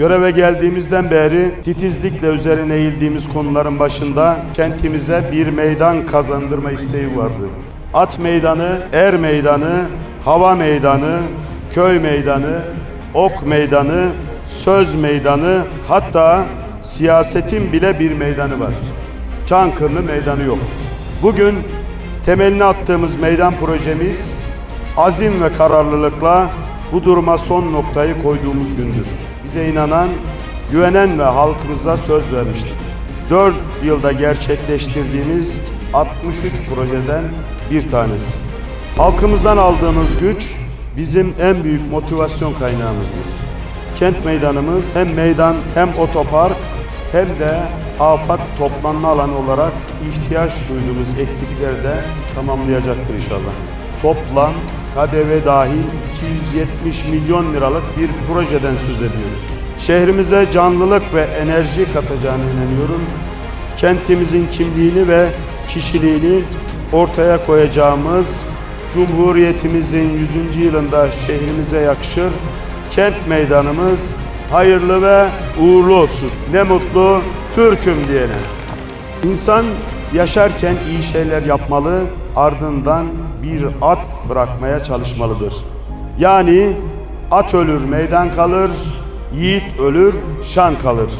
Göreve geldiğimizden beri titizlikle üzerine eğildiğimiz konuların başında kentimize bir meydan kazandırma isteği vardı. At meydanı, er meydanı, hava meydanı, köy meydanı, ok meydanı, söz meydanı hatta siyasetin bile bir meydanı var. Çankırı meydanı yok. Bugün temelini attığımız meydan projemiz azim ve kararlılıkla bu duruma son noktayı koyduğumuz gündür. Bize inanan, güvenen ve halkımıza söz vermiştik. 4 yılda gerçekleştirdiğimiz 63 projeden bir tanesi. Halkımızdan aldığımız güç bizim en büyük motivasyon kaynağımızdır. Kent meydanımız hem meydan hem otopark hem de afat toplanma alanı olarak ihtiyaç duyduğumuz eksikleri de tamamlayacaktır inşallah. Toplam KDV dahil 270 milyon liralık bir projeden söz ediyoruz. Şehrimize canlılık ve enerji katacağına inanıyorum. Kentimizin kimliğini ve kişiliğini ortaya koyacağımız Cumhuriyetimizin 100. yılında şehrimize yakışır. Kent meydanımız hayırlı ve uğurlu olsun. Ne mutlu Türk'üm diyene. İnsan yaşarken iyi şeyler yapmalı, ardından bir at bırakmaya çalışmalıdır. Yani at ölür meydan kalır, yiğit ölür şan kalır.